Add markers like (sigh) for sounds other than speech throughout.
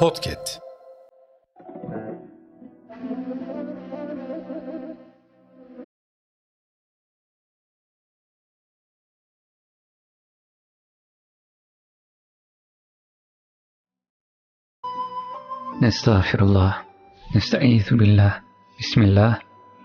Podcast. Estağfirullah. Nestaizu billah. Bismillah.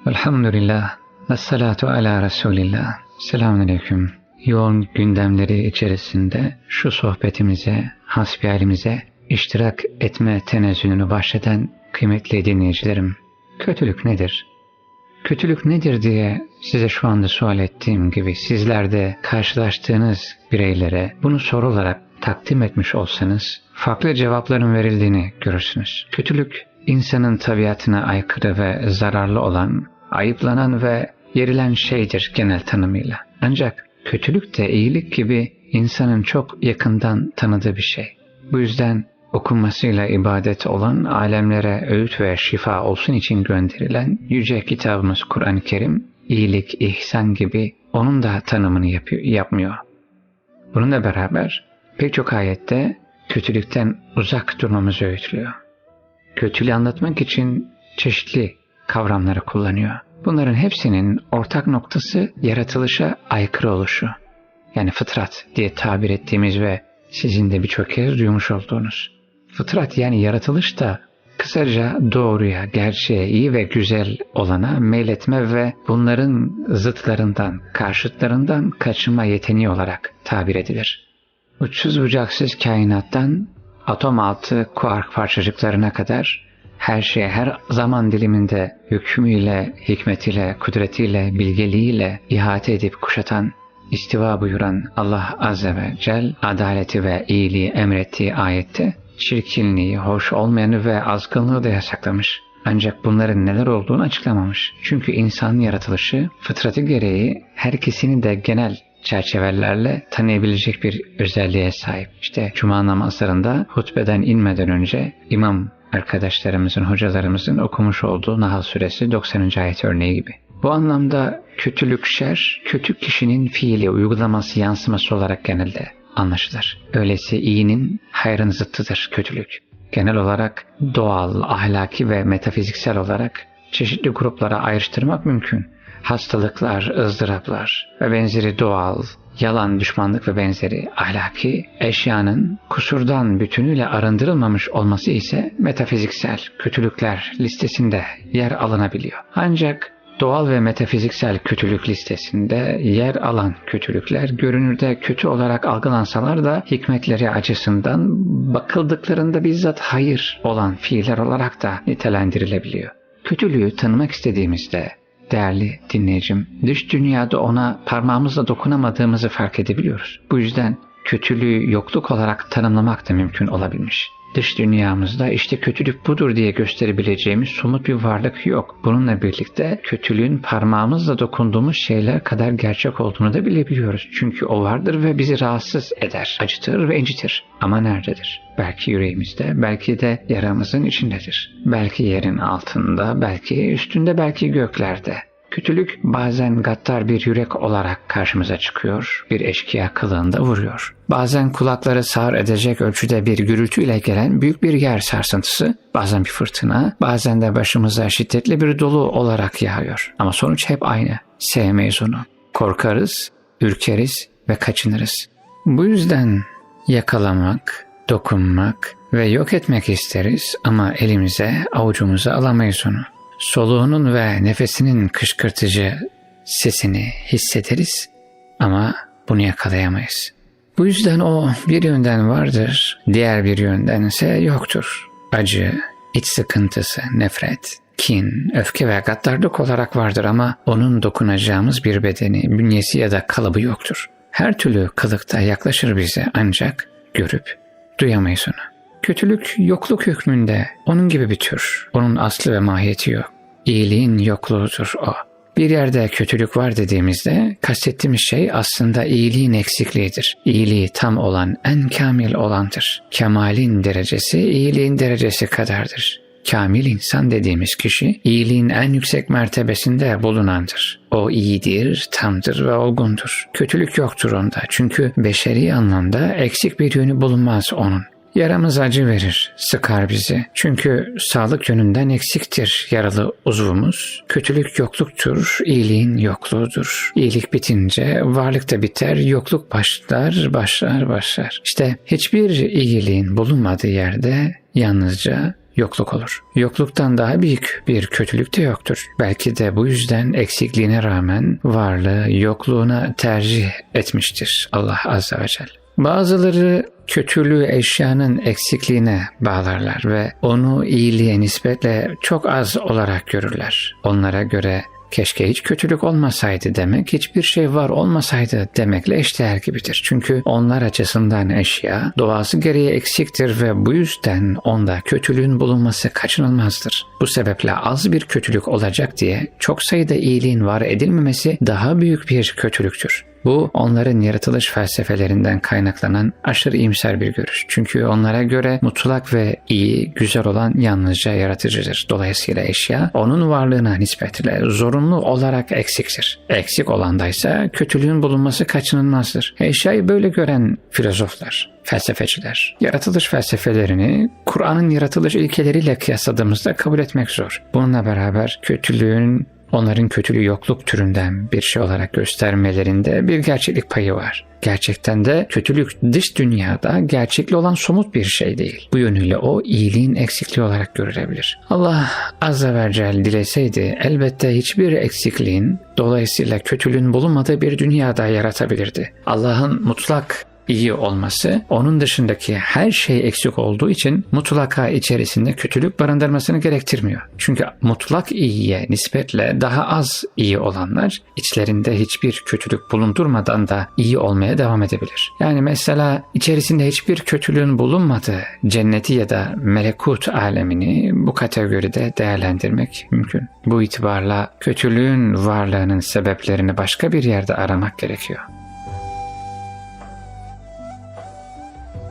Elhamdülillah. Ve salatu ala Resulillah. Selamünaleyküm. Yoğun gündemleri içerisinde şu sohbetimize, hasbihalimize iştirak etme tenezzülünü bahşeden kıymetli dinleyicilerim. Kötülük nedir? Kötülük nedir diye size şu anda sual ettiğim gibi sizler de karşılaştığınız bireylere bunu soru olarak takdim etmiş olsanız farklı cevapların verildiğini görürsünüz. Kötülük insanın tabiatına aykırı ve zararlı olan, ayıplanan ve yerilen şeydir genel tanımıyla. Ancak kötülük de iyilik gibi insanın çok yakından tanıdığı bir şey. Bu yüzden okunmasıyla ibadet olan alemlere öğüt ve şifa olsun için gönderilen yüce kitabımız Kur'an-ı Kerim iyilik, ihsan gibi onun da tanımını yapıyor, yapmıyor. Bununla beraber pek çok ayette kötülükten uzak durmamızı öğütlüyor. Kötülüğü anlatmak için çeşitli kavramları kullanıyor. Bunların hepsinin ortak noktası yaratılışa aykırı oluşu. Yani fıtrat diye tabir ettiğimiz ve sizin de birçok kez duymuş olduğunuz. Fıtrat yani yaratılış da kısaca doğruya, gerçeğe, iyi ve güzel olana meyletme ve bunların zıtlarından, karşıtlarından kaçınma yeteneği olarak tabir edilir. Uçsuz bucaksız kainattan atom altı kuark parçacıklarına kadar her şeye her zaman diliminde hükmüyle, hikmetiyle, kudretiyle, bilgeliğiyle ihate edip kuşatan, istiva buyuran Allah Azze ve Cel adaleti ve iyiliği emrettiği ayette çirkinliği, hoş olmayanı ve azgınlığı da yasaklamış. Ancak bunların neler olduğunu açıklamamış. Çünkü insanın yaratılışı fıtratı gereği herkesini de genel çerçevelerle tanıyabilecek bir özelliğe sahip. İşte cuma namazlarında hutbeden inmeden önce imam arkadaşlarımızın, hocalarımızın okumuş olduğu Nahl suresi 90. ayet örneği gibi. Bu anlamda kötülük şer, kötü kişinin fiili, uygulaması, yansıması olarak genelde anlaşılır. Öyleyse iyinin hayrın zıttıdır kötülük. Genel olarak doğal, ahlaki ve metafiziksel olarak çeşitli gruplara ayrıştırmak mümkün. Hastalıklar, ızdıraplar ve benzeri doğal, yalan, düşmanlık ve benzeri ahlaki eşyanın kusurdan bütünüyle arındırılmamış olması ise metafiziksel kötülükler listesinde yer alınabiliyor. Ancak doğal ve metafiziksel kötülük listesinde yer alan kötülükler görünürde kötü olarak algılansalar da hikmetleri açısından bakıldıklarında bizzat hayır olan fiiller olarak da nitelendirilebiliyor. Kötülüğü tanımak istediğimizde değerli dinleyicim, dış dünyada ona parmağımızla dokunamadığımızı fark edebiliyoruz. Bu yüzden kötülüğü yokluk olarak tanımlamak da mümkün olabilmiş. Dış dünyamızda işte kötülük budur diye gösterebileceğimiz somut bir varlık yok. Bununla birlikte kötülüğün parmağımızla dokunduğumuz şeyler kadar gerçek olduğunu da bilebiliyoruz. Çünkü o vardır ve bizi rahatsız eder, acıtır ve incitir. Ama nerededir? Belki yüreğimizde, belki de yaramızın içindedir. Belki yerin altında, belki üstünde, belki göklerde. Kötülük bazen gaddar bir yürek olarak karşımıza çıkıyor, bir eşkıya kılığında vuruyor. Bazen kulakları sağır edecek ölçüde bir gürültüyle gelen büyük bir yer sarsıntısı, bazen bir fırtına, bazen de başımıza şiddetli bir dolu olarak yağıyor. Ama sonuç hep aynı, sevmeyiz onu. Korkarız, ürkeriz ve kaçınırız. Bu yüzden yakalamak, dokunmak ve yok etmek isteriz ama elimize, avucumuza alamayız onu soluğunun ve nefesinin kışkırtıcı sesini hissederiz ama bunu yakalayamayız. Bu yüzden o bir yönden vardır, diğer bir yönden ise yoktur. Acı, iç sıkıntısı, nefret, kin, öfke ve gaddarlık olarak vardır ama onun dokunacağımız bir bedeni, bünyesi ya da kalıbı yoktur. Her türlü kılıkta yaklaşır bize ancak görüp duyamayız onu. Kötülük yokluk hükmünde onun gibi bir tür. Onun aslı ve mahiyeti yok. İyiliğin yokluğudur o. Bir yerde kötülük var dediğimizde kastettiğimiz şey aslında iyiliğin eksikliğidir. İyiliği tam olan en kamil olandır. Kemalin derecesi iyiliğin derecesi kadardır. Kamil insan dediğimiz kişi iyiliğin en yüksek mertebesinde bulunandır. O iyidir, tamdır ve olgundur. Kötülük yoktur onda çünkü beşeri anlamda eksik bir yönü bulunmaz onun. Yaramız acı verir, sıkar bizi. Çünkü sağlık yönünden eksiktir yaralı uzvumuz. Kötülük yokluktur, iyiliğin yokluğudur. İyilik bitince varlık da biter, yokluk başlar, başlar, başlar. İşte hiçbir iyiliğin bulunmadığı yerde yalnızca yokluk olur. Yokluktan daha büyük bir kötülük de yoktur. Belki de bu yüzden eksikliğine rağmen varlığı yokluğuna tercih etmiştir Allah Azze ve Celle. Bazıları kötülüğü eşyanın eksikliğine bağlarlar ve onu iyiliğe nispetle çok az olarak görürler. Onlara göre keşke hiç kötülük olmasaydı demek, hiçbir şey var olmasaydı demekle eşdeğer gibidir. Çünkü onlar açısından eşya doğası gereği eksiktir ve bu yüzden onda kötülüğün bulunması kaçınılmazdır. Bu sebeple az bir kötülük olacak diye çok sayıda iyiliğin var edilmemesi daha büyük bir kötülüktür. Bu onların yaratılış felsefelerinden kaynaklanan aşırı iyimser bir görüş. Çünkü onlara göre mutlak ve iyi, güzel olan yalnızca yaratıcıdır. Dolayısıyla eşya onun varlığına nispetle zorunlu olarak eksiktir. Eksik olandaysa kötülüğün bulunması kaçınılmazdır. Eşyayı böyle gören filozoflar, felsefeciler, yaratılış felsefelerini Kur'an'ın yaratılış ilkeleriyle kıyasladığımızda kabul etmek zor. Bununla beraber kötülüğün onların kötülüğü yokluk türünden bir şey olarak göstermelerinde bir gerçeklik payı var. Gerçekten de kötülük dış dünyada gerçekli olan somut bir şey değil. Bu yönüyle o iyiliğin eksikliği olarak görülebilir. Allah azze ve celle dileseydi elbette hiçbir eksikliğin dolayısıyla kötülüğün bulunmadığı bir dünyada yaratabilirdi. Allah'ın mutlak iyi olması onun dışındaki her şey eksik olduğu için mutlaka içerisinde kötülük barındırmasını gerektirmiyor. Çünkü mutlak iyiye nispetle daha az iyi olanlar içlerinde hiçbir kötülük bulundurmadan da iyi olmaya devam edebilir. Yani mesela içerisinde hiçbir kötülüğün bulunmadığı cenneti ya da melekut alemini bu kategoride değerlendirmek mümkün. Bu itibarla kötülüğün varlığının sebeplerini başka bir yerde aramak gerekiyor.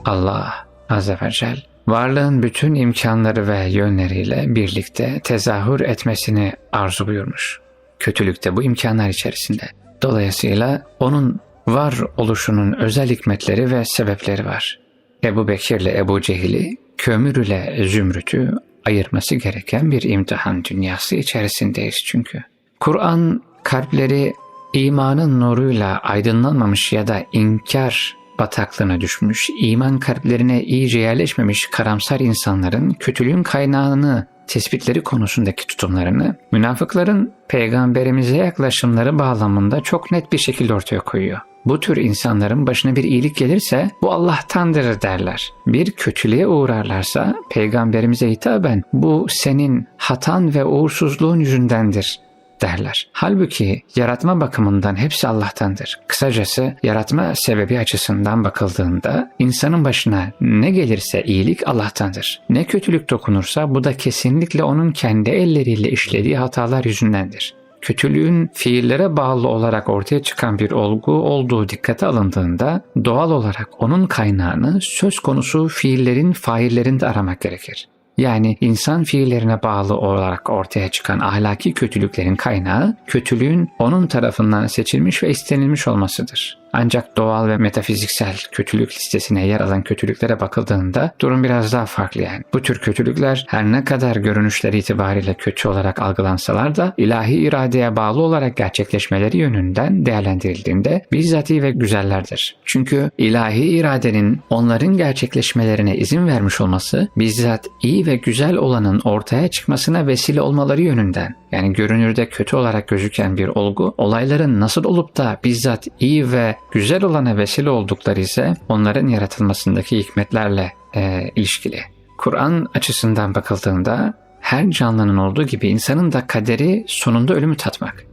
Allah Azze ve Celle varlığın bütün imkanları ve yönleriyle birlikte tezahür etmesini arzu buyurmuş. Kötülük de bu imkanlar içerisinde. Dolayısıyla onun var oluşunun özel hikmetleri ve sebepleri var. Ebu Bekir ile Ebu Cehil'i, kömür ile zümrütü ayırması gereken bir imtihan dünyası içerisindeyiz çünkü. Kur'an kalpleri imanın nuruyla aydınlanmamış ya da inkar bataklığına düşmüş, iman kalplerine iyice yerleşmemiş karamsar insanların kötülüğün kaynağını tespitleri konusundaki tutumlarını münafıkların peygamberimize yaklaşımları bağlamında çok net bir şekilde ortaya koyuyor. Bu tür insanların başına bir iyilik gelirse bu Allah'tandır derler. Bir kötülüğe uğrarlarsa peygamberimize hitaben bu senin hatan ve uğursuzluğun yüzündendir derler. Halbuki yaratma bakımından hepsi Allah'tandır. Kısacası yaratma sebebi açısından bakıldığında insanın başına ne gelirse iyilik Allah'tandır. Ne kötülük dokunursa bu da kesinlikle onun kendi elleriyle işlediği hatalar yüzündendir kötülüğün fiillere bağlı olarak ortaya çıkan bir olgu olduğu dikkate alındığında doğal olarak onun kaynağını söz konusu fiillerin faillerinde aramak gerekir. Yani insan fiillerine bağlı olarak ortaya çıkan ahlaki kötülüklerin kaynağı kötülüğün onun tarafından seçilmiş ve istenilmiş olmasıdır. Ancak doğal ve metafiziksel kötülük listesine yer alan kötülüklere bakıldığında durum biraz daha farklı yani. Bu tür kötülükler her ne kadar görünüşleri itibariyle kötü olarak algılansalar da ilahi iradeye bağlı olarak gerçekleşmeleri yönünden değerlendirildiğinde bizzati ve güzellerdir. Çünkü ilahi iradenin onların gerçekleşmelerine izin vermiş olması bizzat iyi ve güzel olanın ortaya çıkmasına vesile olmaları yönünden yani görünürde kötü olarak gözüken bir olgu olayların nasıl olup da bizzat iyi ve güzel olana vesile oldukları ise onların yaratılmasındaki hikmetlerle e, ilişkili. Kur'an açısından bakıldığında her canlının olduğu gibi insanın da kaderi sonunda ölümü tatmak.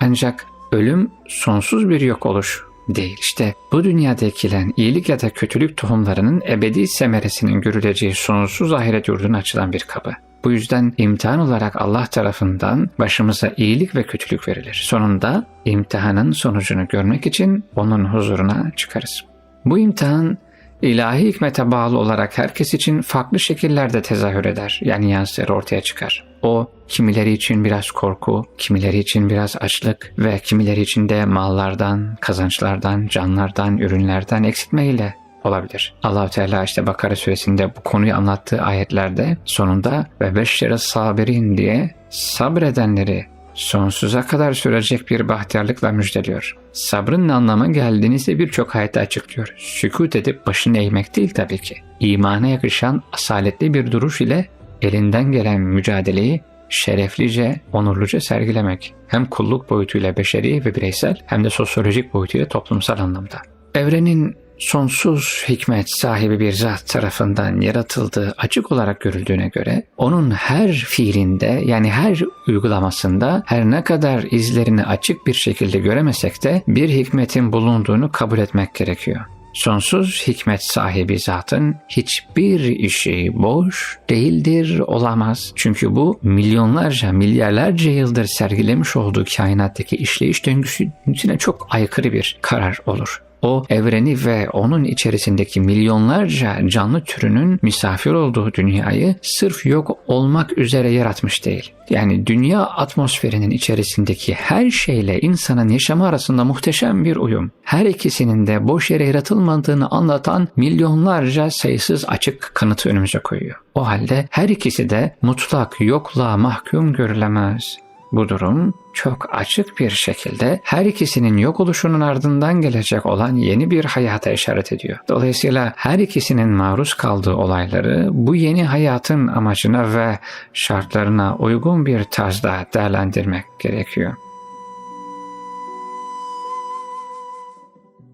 Ancak ölüm sonsuz bir yok oluş değil. İşte bu dünyada ekilen iyilik ya da kötülük tohumlarının ebedi semeresinin görüleceği sonsuz ahiret yurduna açılan bir kapı. Bu yüzden imtihan olarak Allah tarafından başımıza iyilik ve kötülük verilir. Sonunda imtihanın sonucunu görmek için onun huzuruna çıkarız. Bu imtihan ilahi hikmete bağlı olarak herkes için farklı şekillerde tezahür eder. Yani yansır ortaya çıkar. O kimileri için biraz korku, kimileri için biraz açlık ve kimileri için de mallardan, kazançlardan, canlardan, ürünlerden eksilmeyle olabilir. allah Teala işte Bakara suresinde bu konuyu anlattığı ayetlerde sonunda ve beşşere sabirin diye sabredenleri sonsuza kadar sürecek bir bahtiyarlıkla müjdeliyor. Sabrın ne anlama geldiğini ise birçok ayette açıklıyor. Sükut edip başını eğmek değil tabii ki. İmana yakışan asaletli bir duruş ile elinden gelen mücadeleyi şereflice, onurluca sergilemek. Hem kulluk boyutuyla beşeri ve bireysel hem de sosyolojik boyutuyla toplumsal anlamda. Evrenin sonsuz hikmet sahibi bir zat tarafından yaratıldığı açık olarak görüldüğüne göre onun her fiilinde yani her uygulamasında her ne kadar izlerini açık bir şekilde göremesek de bir hikmetin bulunduğunu kabul etmek gerekiyor. Sonsuz hikmet sahibi zatın hiçbir işi boş değildir, olamaz. Çünkü bu milyonlarca, milyarlarca yıldır sergilemiş olduğu kainattaki işleyiş döngüsüne çok aykırı bir karar olur o evreni ve onun içerisindeki milyonlarca canlı türünün misafir olduğu dünyayı sırf yok olmak üzere yaratmış değil. Yani dünya atmosferinin içerisindeki her şeyle insanın yaşamı arasında muhteşem bir uyum. Her ikisinin de boş yere yaratılmadığını anlatan milyonlarca sayısız açık kanıtı önümüze koyuyor. O halde her ikisi de mutlak yokluğa mahkum görülemez. Bu durum çok açık bir şekilde her ikisinin yok oluşunun ardından gelecek olan yeni bir hayata işaret ediyor. Dolayısıyla her ikisinin maruz kaldığı olayları bu yeni hayatın amacına ve şartlarına uygun bir tarzda değerlendirmek gerekiyor.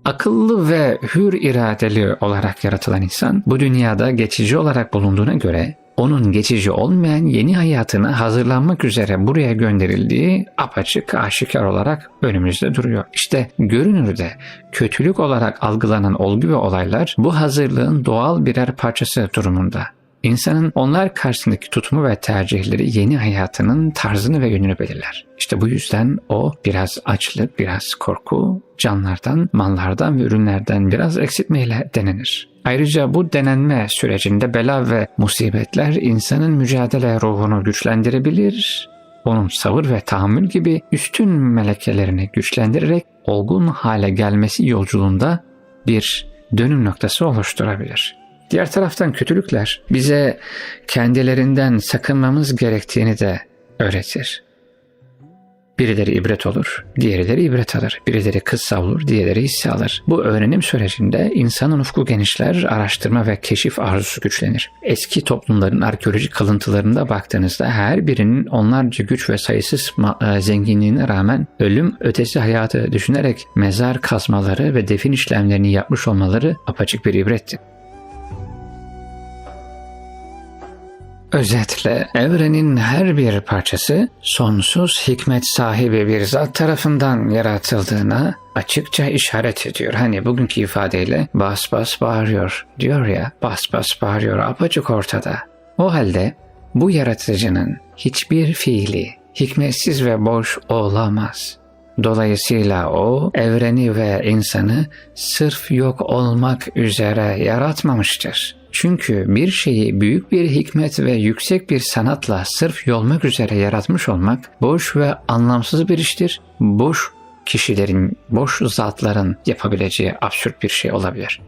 Akıllı ve hür iradeli olarak yaratılan insan bu dünyada geçici olarak bulunduğuna göre onun geçici olmayan yeni hayatına hazırlanmak üzere buraya gönderildiği apaçık aşikar olarak önümüzde duruyor. İşte görünürde kötülük olarak algılanan olgu ve olaylar bu hazırlığın doğal birer parçası durumunda. İnsanın onlar karşısındaki tutumu ve tercihleri yeni hayatının tarzını ve yönünü belirler. İşte bu yüzden o biraz açlık, biraz korku, canlardan, mallardan ve ürünlerden biraz eksiltmeyle denenir. Ayrıca bu denenme sürecinde bela ve musibetler insanın mücadele ruhunu güçlendirebilir, onun sabır ve tahammül gibi üstün melekelerini güçlendirerek olgun hale gelmesi yolculuğunda bir dönüm noktası oluşturabilir. Diğer taraftan kötülükler bize kendilerinden sakınmamız gerektiğini de öğretir. Birileri ibret olur, diğerleri ibret alır. Birileri kıssa olur, diğerleri hisse alır. Bu öğrenim sürecinde insanın ufku genişler, araştırma ve keşif arzusu güçlenir. Eski toplumların arkeolojik kalıntılarında baktığınızda her birinin onlarca güç ve sayısız e, zenginliğine rağmen ölüm ötesi hayatı düşünerek mezar kazmaları ve defin işlemlerini yapmış olmaları apaçık bir ibretti. Özetle evrenin her bir parçası sonsuz hikmet sahibi bir zat tarafından yaratıldığına açıkça işaret ediyor. Hani bugünkü ifadeyle bas bas bağırıyor diyor ya bas bas bağırıyor apaçık ortada. O halde bu yaratıcının hiçbir fiili hikmetsiz ve boş olamaz. Dolayısıyla o evreni ve insanı sırf yok olmak üzere yaratmamıştır. Çünkü bir şeyi büyük bir hikmet ve yüksek bir sanatla sırf yolmak üzere yaratmış olmak boş ve anlamsız bir iştir. Boş kişilerin, boş zatların yapabileceği absürt bir şey olabilir.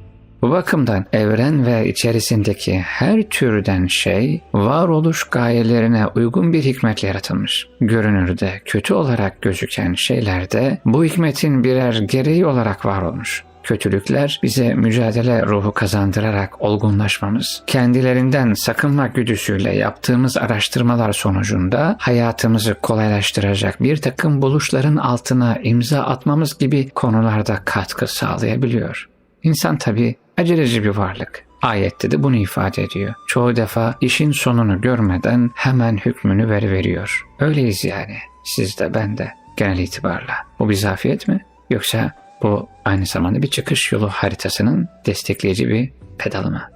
Bu bakımdan evren ve içerisindeki her türden şey varoluş gayelerine uygun bir hikmetle yaratılmış. Görünürde kötü olarak gözüken şeyler de bu hikmetin birer gereği olarak var olmuş. Kötülükler bize mücadele ruhu kazandırarak olgunlaşmamız, kendilerinden sakınma güdüsüyle yaptığımız araştırmalar sonucunda hayatımızı kolaylaştıracak bir takım buluşların altına imza atmamız gibi konularda katkı sağlayabiliyor. İnsan tabi aceleci bir varlık. Ayette de bunu ifade ediyor. Çoğu defa işin sonunu görmeden hemen hükmünü veriyor. Öyleyiz yani. Siz de ben de genel itibarla. Bu bir zafiyet mi? Yoksa bu aynı zamanda bir çıkış yolu haritasının destekleyici bir pedalı mı?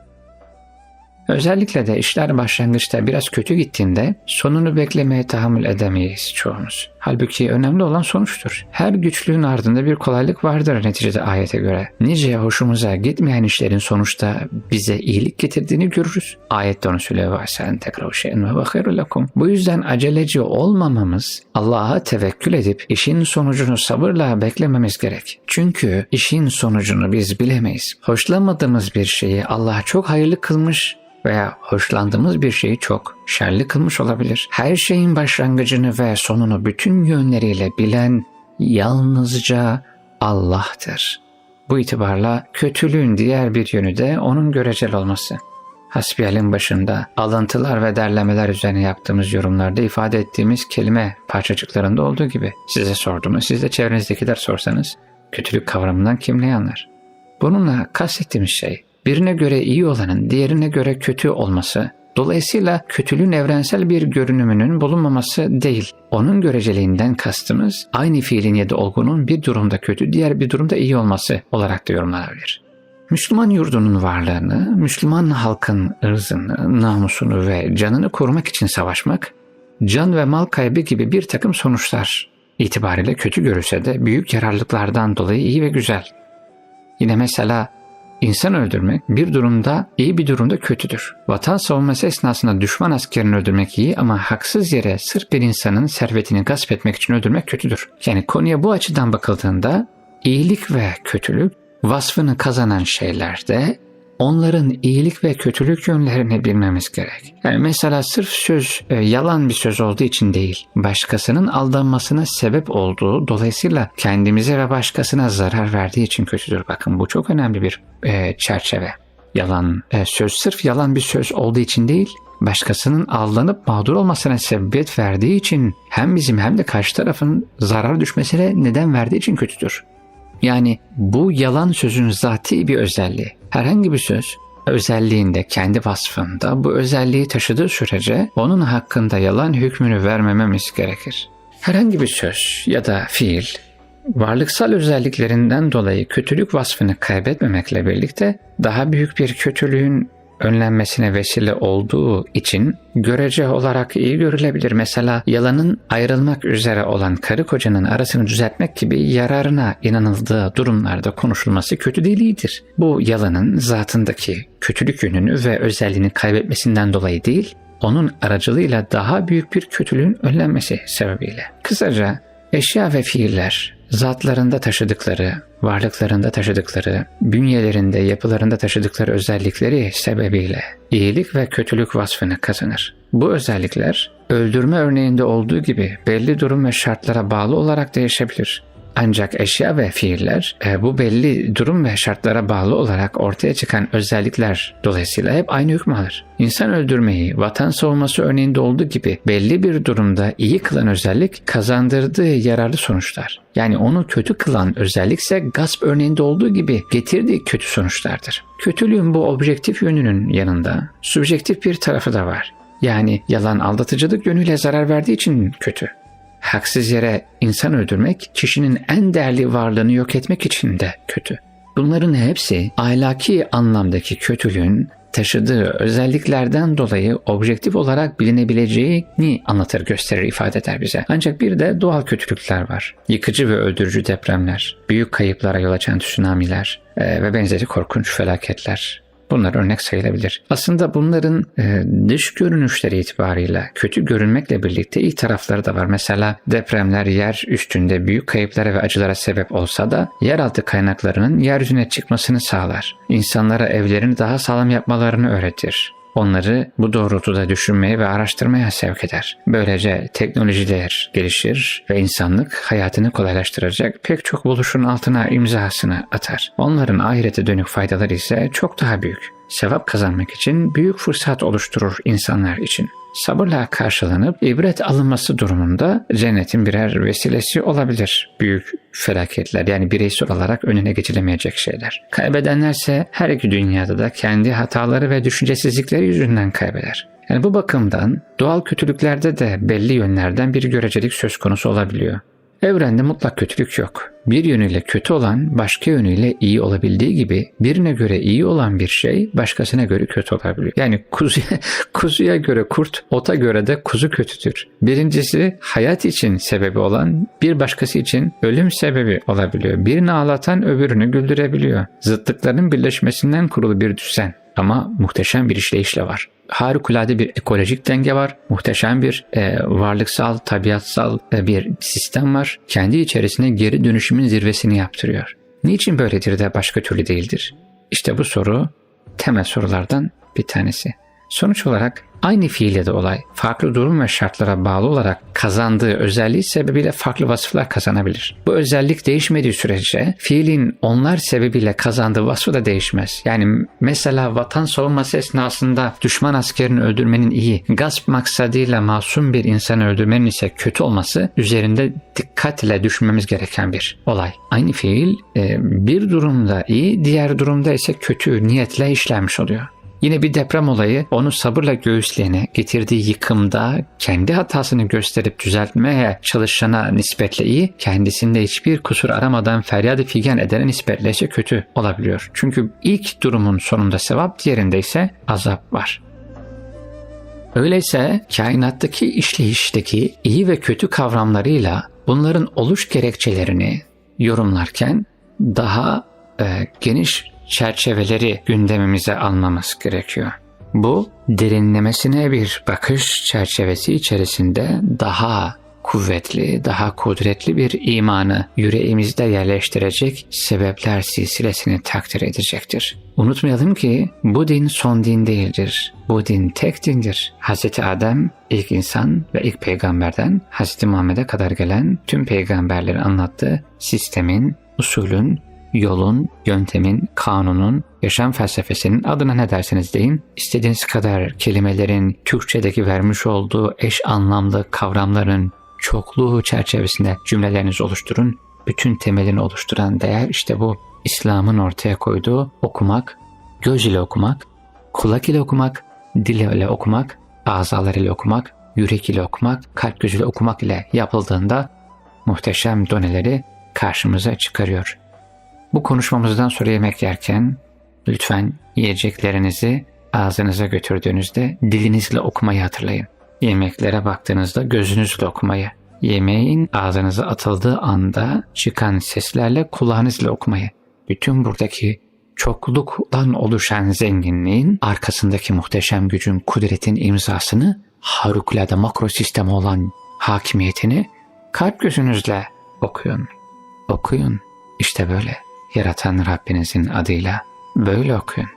Özellikle de işler başlangıçta biraz kötü gittiğinde sonunu beklemeye tahammül edemeyiz çoğumuz. Halbuki önemli olan sonuçtur. Her güçlüğün ardında bir kolaylık vardır neticede ayete göre. Nice hoşumuza gitmeyen işlerin sonuçta bize iyilik getirdiğini görürüz. Ayette onu söylüyor. Bu yüzden aceleci olmamamız, Allah'a tevekkül edip işin sonucunu sabırla beklememiz gerek. Çünkü işin sonucunu biz bilemeyiz. Hoşlanmadığımız bir şeyi Allah çok hayırlı kılmış veya hoşlandığımız bir şeyi çok şerli kılmış olabilir. Her şeyin başlangıcını ve sonunu bütün yönleriyle bilen yalnızca Allah'tır. Bu itibarla kötülüğün diğer bir yönü de onun görecel olması. Hasbiyal'in başında alıntılar ve derlemeler üzerine yaptığımız yorumlarda ifade ettiğimiz kelime parçacıklarında olduğu gibi size sorduğumu siz de çevrenizdekiler sorsanız kötülük kavramından kim ne anlar? Bununla kastettiğimiz şey birine göre iyi olanın diğerine göre kötü olması, dolayısıyla kötülüğün evrensel bir görünümünün bulunmaması değil. Onun göreceliğinden kastımız aynı fiilin ya da olgunun bir durumda kötü, diğer bir durumda iyi olması olarak da yorumlanabilir. Müslüman yurdunun varlığını, Müslüman halkın ırzını, namusunu ve canını korumak için savaşmak, can ve mal kaybı gibi bir takım sonuçlar itibariyle kötü görülse de büyük yararlıklardan dolayı iyi ve güzel. Yine mesela İnsan öldürmek bir durumda iyi bir durumda kötüdür. Vatan savunması esnasında düşman askerini öldürmek iyi ama haksız yere sırf bir insanın servetini gasp etmek için öldürmek kötüdür. Yani konuya bu açıdan bakıldığında iyilik ve kötülük vasfını kazanan şeylerde onların iyilik ve kötülük yönlerini bilmemiz gerek. Yani mesela sırf söz e, yalan bir söz olduğu için değil, başkasının aldanmasına sebep olduğu, dolayısıyla kendimize ve başkasına zarar verdiği için kötüdür. Bakın bu çok önemli bir e, çerçeve. Yalan, e, söz sırf yalan bir söz olduğu için değil, başkasının aldanıp mağdur olmasına sebebiyet verdiği için hem bizim hem de karşı tarafın zarar düşmesine neden verdiği için kötüdür. Yani bu yalan sözün zati bir özelliği. Herhangi bir söz özelliğinde, kendi vasfında bu özelliği taşıdığı sürece onun hakkında yalan hükmünü vermememiz gerekir. Herhangi bir söz ya da fiil varlıksal özelliklerinden dolayı kötülük vasfını kaybetmemekle birlikte daha büyük bir kötülüğün önlenmesine vesile olduğu için görece olarak iyi görülebilir. Mesela yalanın ayrılmak üzere olan karı kocanın arasını düzeltmek gibi yararına inanıldığı durumlarda konuşulması kötü değil. Bu yalanın zatındaki kötülük yönünü ve özelliğini kaybetmesinden dolayı değil, onun aracılığıyla daha büyük bir kötülüğün önlenmesi sebebiyle. Kısaca eşya ve fiiller zatlarında taşıdıkları, varlıklarında taşıdıkları, bünyelerinde, yapılarında taşıdıkları özellikleri sebebiyle iyilik ve kötülük vasfını kazanır. Bu özellikler öldürme örneğinde olduğu gibi belli durum ve şartlara bağlı olarak değişebilir. Ancak eşya ve fiiller e, bu belli durum ve şartlara bağlı olarak ortaya çıkan özellikler dolayısıyla hep aynı hükmü alır. İnsan öldürmeyi vatan savunması örneğinde olduğu gibi belli bir durumda iyi kılan özellik kazandırdığı yararlı sonuçlar. Yani onu kötü kılan özellikse gasp örneğinde olduğu gibi getirdiği kötü sonuçlardır. Kötülüğün bu objektif yönünün yanında subjektif bir tarafı da var. Yani yalan aldatıcılık yönüyle zarar verdiği için kötü haksız yere insan öldürmek kişinin en değerli varlığını yok etmek için de kötü. Bunların hepsi ahlaki anlamdaki kötülüğün taşıdığı özelliklerden dolayı objektif olarak bilinebileceğini anlatır, gösterir, ifade eder bize. Ancak bir de doğal kötülükler var. Yıkıcı ve öldürücü depremler, büyük kayıplara yol açan tsunamiler e, ve benzeri korkunç felaketler. Bunlar örnek sayılabilir. Aslında bunların e, dış görünüşleri itibarıyla kötü görünmekle birlikte iyi tarafları da var. Mesela depremler yer üstünde büyük kayıplara ve acılara sebep olsa da yeraltı kaynaklarının yeryüzüne çıkmasını sağlar. İnsanlara evlerini daha sağlam yapmalarını öğretir onları bu doğrultuda düşünmeye ve araştırmaya sevk eder. Böylece teknolojiler gelişir ve insanlık hayatını kolaylaştıracak pek çok buluşun altına imzasını atar. Onların ahirete dönük faydaları ise çok daha büyük. Sevap kazanmak için büyük fırsat oluşturur insanlar için sabırla karşılanıp ibret alınması durumunda cennetin birer vesilesi olabilir. Büyük felaketler yani bireysel olarak önüne geçilemeyecek şeyler. Kaybedenlerse her iki dünyada da kendi hataları ve düşüncesizlikleri yüzünden kaybeder. Yani bu bakımdan doğal kötülüklerde de belli yönlerden bir görecelik söz konusu olabiliyor. Evrende mutlak kötülük yok. Bir yönüyle kötü olan başka yönüyle iyi olabildiği gibi birine göre iyi olan bir şey başkasına göre kötü olabiliyor. Yani kuzuya, (laughs) kuzuya göre kurt, ota göre de kuzu kötüdür. Birincisi hayat için sebebi olan bir başkası için ölüm sebebi olabiliyor. Birini ağlatan öbürünü güldürebiliyor. Zıtlıkların birleşmesinden kurulu bir düzen. Ama muhteşem bir işleyişle var harikulade bir ekolojik denge var. Muhteşem bir e, varlıksal, tabiatsal e, bir sistem var. Kendi içerisine geri dönüşümün zirvesini yaptırıyor. Niçin böyledir de başka türlü değildir? İşte bu soru temel sorulardan bir tanesi. Sonuç olarak aynı fiilde de olay farklı durum ve şartlara bağlı olarak kazandığı özelliği sebebiyle farklı vasıflar kazanabilir. Bu özellik değişmediği sürece fiilin onlar sebebiyle kazandığı vasfı da değişmez. Yani mesela vatan savunması esnasında düşman askerini öldürmenin iyi, gasp maksadıyla masum bir insanı öldürmenin ise kötü olması üzerinde dikkatle düşünmemiz gereken bir olay. Aynı fiil e, bir durumda iyi, diğer durumda ise kötü niyetle işlenmiş oluyor. Yine bir deprem olayı onu sabırla göğüsleyene, getirdiği yıkımda kendi hatasını gösterip düzeltmeye çalışana nispetle iyi, kendisinde hiçbir kusur aramadan feryadı figan edene nispetle ise kötü olabiliyor. Çünkü ilk durumun sonunda sevap, diğerinde ise azap var. Öyleyse kainattaki işleyişteki iyi ve kötü kavramlarıyla bunların oluş gerekçelerini yorumlarken daha e, geniş çerçeveleri gündemimize almamız gerekiyor. Bu derinlemesine bir bakış çerçevesi içerisinde daha kuvvetli, daha kudretli bir imanı yüreğimizde yerleştirecek sebepler silsilesini takdir edecektir. Unutmayalım ki bu din son din değildir. Bu din tek dindir. Hz. Adem ilk insan ve ilk peygamberden Hz. Muhammed'e kadar gelen tüm peygamberleri anlattığı sistemin, usulün, yolun, yöntemin, kanunun, yaşam felsefesinin adına ne derseniz deyin, istediğiniz kadar kelimelerin Türkçedeki vermiş olduğu eş anlamlı kavramların çokluğu çerçevesinde cümlelerinizi oluşturun. Bütün temelini oluşturan değer işte bu. İslam'ın ortaya koyduğu okumak, göz ile okumak, kulak ile okumak, dil ile okumak, azalar ile okumak, yürek ile okumak, kalp gözüyle okumak ile yapıldığında muhteşem doneleri karşımıza çıkarıyor. Bu konuşmamızdan sonra yemek yerken lütfen yiyeceklerinizi ağzınıza götürdüğünüzde dilinizle okumayı hatırlayın. Yemeklere baktığınızda gözünüzle okumayı, yemeğin ağzınıza atıldığı anda çıkan seslerle kulağınızla okumayı. Bütün buradaki çokluktan oluşan zenginliğin arkasındaki muhteşem gücün, kudretin imzasını, harikulade makro sistemi olan hakimiyetini kalp gözünüzle okuyun. Okuyun. İşte böyle yaratan Rabbinizin adıyla böyle okuyun.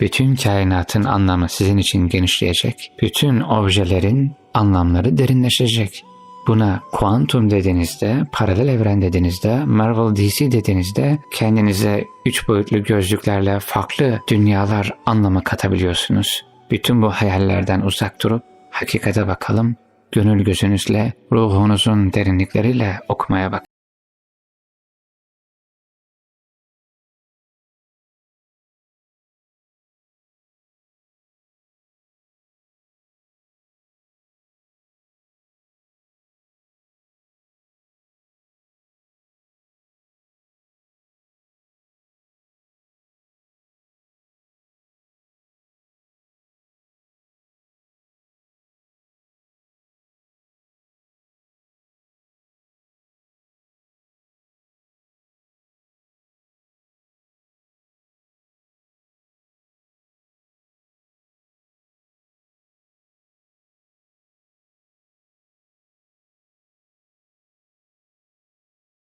Bütün kainatın anlamı sizin için genişleyecek. Bütün objelerin anlamları derinleşecek. Buna kuantum dediğinizde, paralel evren dediğinizde, Marvel DC dediğinizde kendinize üç boyutlu gözlüklerle farklı dünyalar anlamı katabiliyorsunuz. Bütün bu hayallerden uzak durup hakikate bakalım, gönül gözünüzle, ruhunuzun derinlikleriyle okumaya bakın.